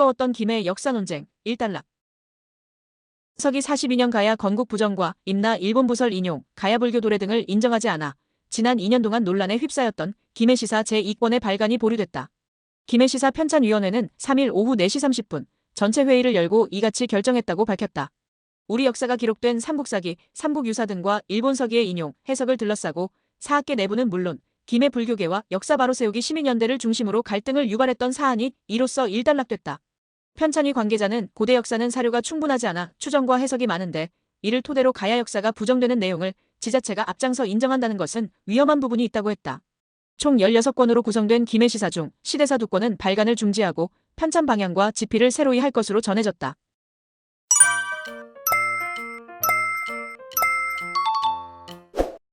뜨거웠던 김해 역사 논쟁, 일단락. 서기 42년 가야 건국 부정과 임나 일본 부설 인용, 가야 불교 도래 등을 인정하지 않아 지난 2년 동안 논란에 휩싸였던 김해시사 제2권의 발간이 보류됐다. 김해시사 편찬위원회는 3일 오후 4시 30분 전체 회의를 열고 이같이 결정했다고 밝혔다. 우리 역사가 기록된 삼국사기, 삼국유사 등과 일본서기의 인용, 해석을 둘러싸고 사학계 내부는 물론 김해 불교계와 역사 바로 세우기 시민연대를 중심으로 갈등을 유발했던 사안이 이로써 일단락됐다. 편찬위 관계자는 고대 역사는 사료가 충분하지 않아 추정과 해석이 많은데 이를 토대로 가야 역사가 부정되는 내용을 지자체가 앞장서 인정한다는 것은 위험한 부분이 있다고 했다. 총 16권으로 구성된 김해시사 중 시대사 두 권은 발간을 중지하고 편찬 방향과 집필을 새로이 할 것으로 전해졌다.